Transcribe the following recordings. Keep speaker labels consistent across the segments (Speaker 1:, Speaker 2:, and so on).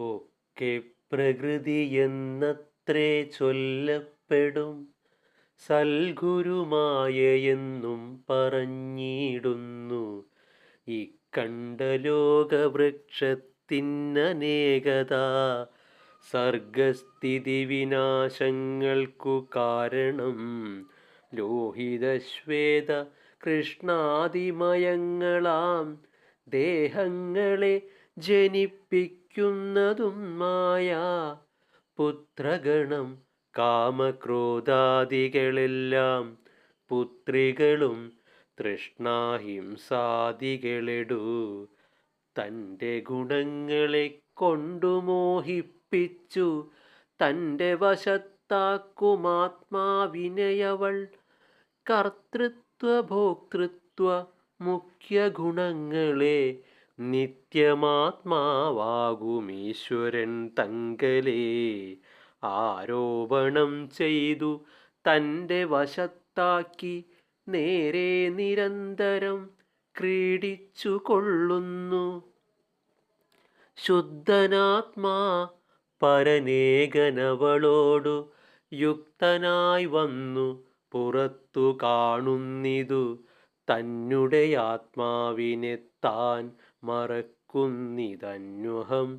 Speaker 1: ഒക്കെ പ്രകൃതിയെന്നത്രേ ചൊല്ലപ്പെടും. സൽഗുരുമായയെന്നും പറഞ്ഞിടുന്നു. ഈ കണ്ട ലോകവൃക്ഷത്തിനേകത സർഗസ്ഥിതി വിനാശങ്ങൾക്കു കാരണം. ലോഹിതശ്വേത കൃഷ്ണാതിമയങ്ങളാം. ദേഹങ്ങളെ ജനിപ്പിക്കുന്നതും മായ. പുത്രഗണം കാമക്രോധാദികളെല്ലാം പുത്രികളും തൃഷ്ണാഹിംസാദികളെടു. തന്റെ ഗുണങ്ങളെ കൊണ്ടു മോഹിപ്പിച്ചു. തന്റെ വശത്താക്കുമാത്മാവിനെയവൾ കർത്തൃത്വ ഭോക്തൃത്വ മുഖ്യ ഗുണങ്ങളെ നിത്യമാത്മാവാകുമീശ്വരൻ തങ്കലേ. ആരോപണം ചെയ്തു തന്റെ വശത്താക്കി നേരെ നിരന്തരം ക്രീഡിച്ചു കൊള്ളുന്നു ശുദ്ധനാത്മാ പരനേകനവളോടു യുക്തനായി വന്നു പുറത്തു കാണുന്നിതു തന്നുടെ ആത്മാവിനെ താൻ മറക്കുന്നിതന്വഹം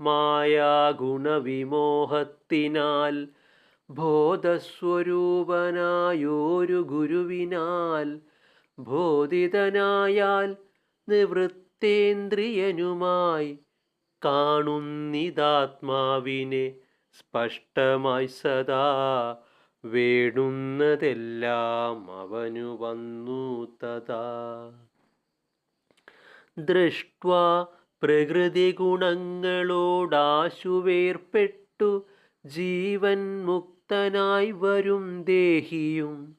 Speaker 1: മായാഗുണവിമോഹത്തിനാൽ ബോധസ്വരൂപനായൊരു ഗുരുവിനാൽ ബോധിതനായാൽ നിവൃത്തേന്ദ്രിയനുമായി കാണുന്നിതാത്മാവിനെ സ്പഷ്ടമായി സദാ വേണുന്നതെല്ലാം അവനു വന്നു തഥാ ദൃഷ്ട്വാ പ്രകൃതി ഗുണങ്ങളോടാശുവേർപ്പെട്ടു ജീവൻ മുക്തനായി വരും ദേഹിയും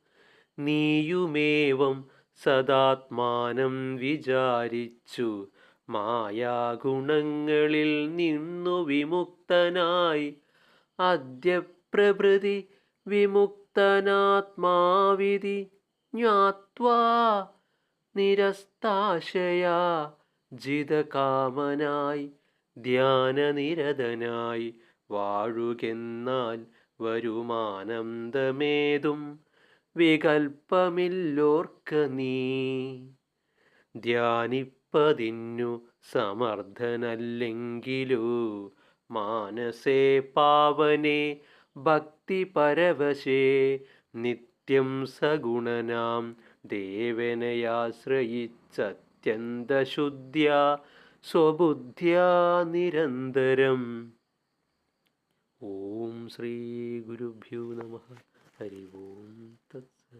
Speaker 1: നീയുമേവം സദാത്മാനം വിചാരിച്ചു. മായാഗുണങ്ങളിൽ നിന്നു വിമുക്തനായി. അദ്യപ്രഭൃതി വിമുക്തനാത്മാവിധി ജ്ഞാത്വാ നിരസ്താശയാ. ജിതകാമനായി ധ്യാനനിരതനായി വാഴുകെന്നാൽ വരുമാനന്ദമേതും വികൽപ്പമില്ലോർക്ക നീ. ധ്യാനിപ്പതിന്നു സമർത്ഥനല്ലെങ്കിലു മാനസേ പാവനെ ഭക്തി പരവശേ നിത്യം സഗുണനാം ദേവനയാശ്രയിച്ചത്യന്തശുദ്ധ്യാ സ്വബുദ്ധ്യാ നിരന്തരം. ഓം ശ്രീ ഗുരുഭ്യോ നമ. ഹരി ഓം തത്സ.